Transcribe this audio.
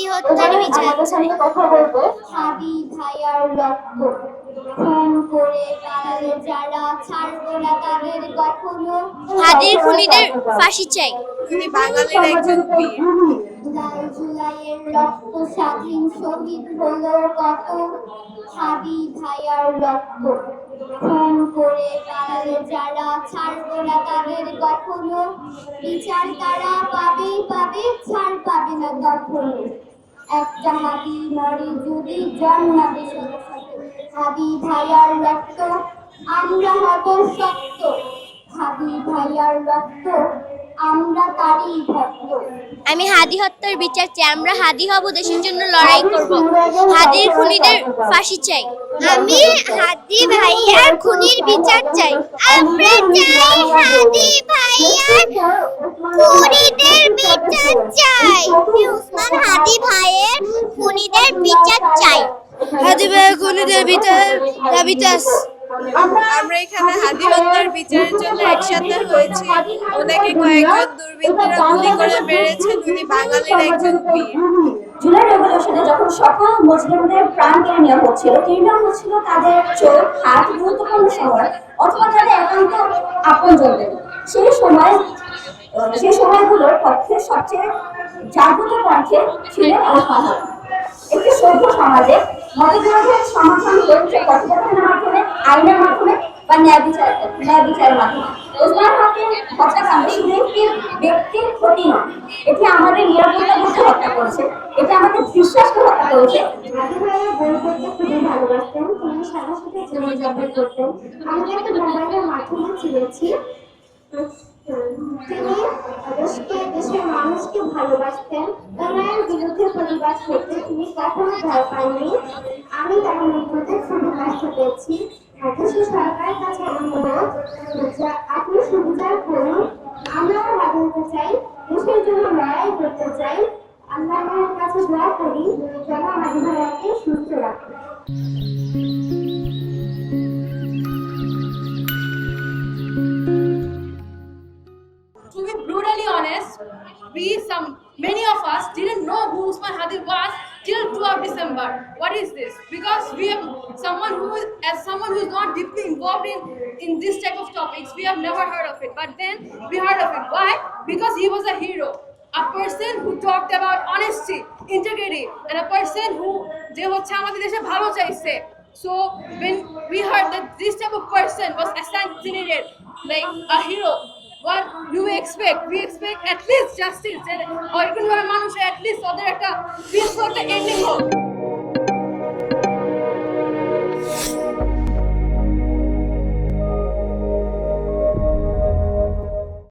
হাদি হত্যার বিচার আমাদের সামনে কথা বলবে। হাবি ভাইয়ার রক্ত খুন করে পালালে যারা ছাড়বো না তাদের কখনো হাদির খুনিদের ফাঁসি চাই। তিনি বাঙালির একজন বীর জুলাই জুলাইয়ের রক্ত স্বাধীন শহীদ হলো কত? হাবি ভাইয়ার রক্ত খুন করে পালালে যারা ছাড়বো না তাদের কখনো বিচার তারা পাবেই পাবে, ছাড় পাবে না কখনো। একটা হাবি মরে যদি জন্মাবে হাবি ভাইয়ার রক্ত, আমরা হব সত্য হাবি ভাইয়ার রক্ত আমরা তারই ভক্ত। আমি হাদি হত্যার বিচার চাই আমরা হাদি হব দেশের জন্য লড়াই করব। হাদির খুনিদের ফাঁসি চাই। আমি হাদি ভাইয়ার খুনির বিচার চাই। আমরা চাই হাদি ভাইয়ার খুনিদের বিচার চাই। উসমান হাদি ভাইয়ের খুনিদের বিচার চাই। হাদি ভাইয়ের খুনিদের বিচার দাবিতে আছে আমরা এখানে হাদি হত্যার বিচারের জন্য একসাথে হয়েছি। ওনাকে কয়েকজন দুর্বৃত্তরা গুলি করে মেরেছেন উনি বাঙালির একজন বীর জুলাই রেভলিউশনে যখন সকল মুসলিমদের প্রাণ কেড়ে নেওয়া হচ্ছিল কেড়ে হচ্ছিল তাদের চোখ হাত গুরুত্বপূর্ণ সময় অথবা তাদের একান্ত আপনজনদের। সেই সময় সেই সময়গুলোর পক্ষে সবচেয়ে জাগ্রত কণ্ঠে ছিলেন ওসমান একটি সভ্য সমাজে মতবিরোধের সমাধান আইনের মাধ্যমে বা ন্যায় বিচার ন্যায় বিচারের মাধ্যমে ওসমান হাদির হত্যাকাণ্ড শুধু একটি ব্যক্তির ক্ষতি নয় এটি আমাদের নিরাপত্তা পড়তে খুবই ভালোবাসতেন তিনি সাথে সাথে জীবনযাপন করতেন আমি একটা মোবাইলের মাধ্যমে চিনেছি তিনি দেশকে দেশের মানুষকে ভালোবাসতেন অন্যায়ের বিরুদ্ধে প্রতিবাদ করতে তিনি কখনো ভয় পাননি আমি তার মধ্যে খুবই কষ্ট পেয়েছি দেশের সরকারের কাছে যে আপনি সুবিচার করুন আমরাও বাঁধাতে চাই দেশের জন্য লড়াই করতে চাই। আল্লাহর কাছে দোয়া করি যেন আমাদের ভাইয়াকে সুস্থ রাখে। To be brutally honest, we some many of us didn't know who Usman Hadi was. till 12 December. What is this? Because we have someone who is as someone who is not deeply involved in in this type of topics, we have never heard of it. But then we heard of it. Why? Because he was a hero. A person who talked about honesty, integrity, and a person who যে হচ্ছে আমাদের দেশে ভালো চাইছে So when we heard that this type of person was assassinated like a hero, what do we expect? We expect at least justice. Or least ওদের একটা peaceful একটা ending হোক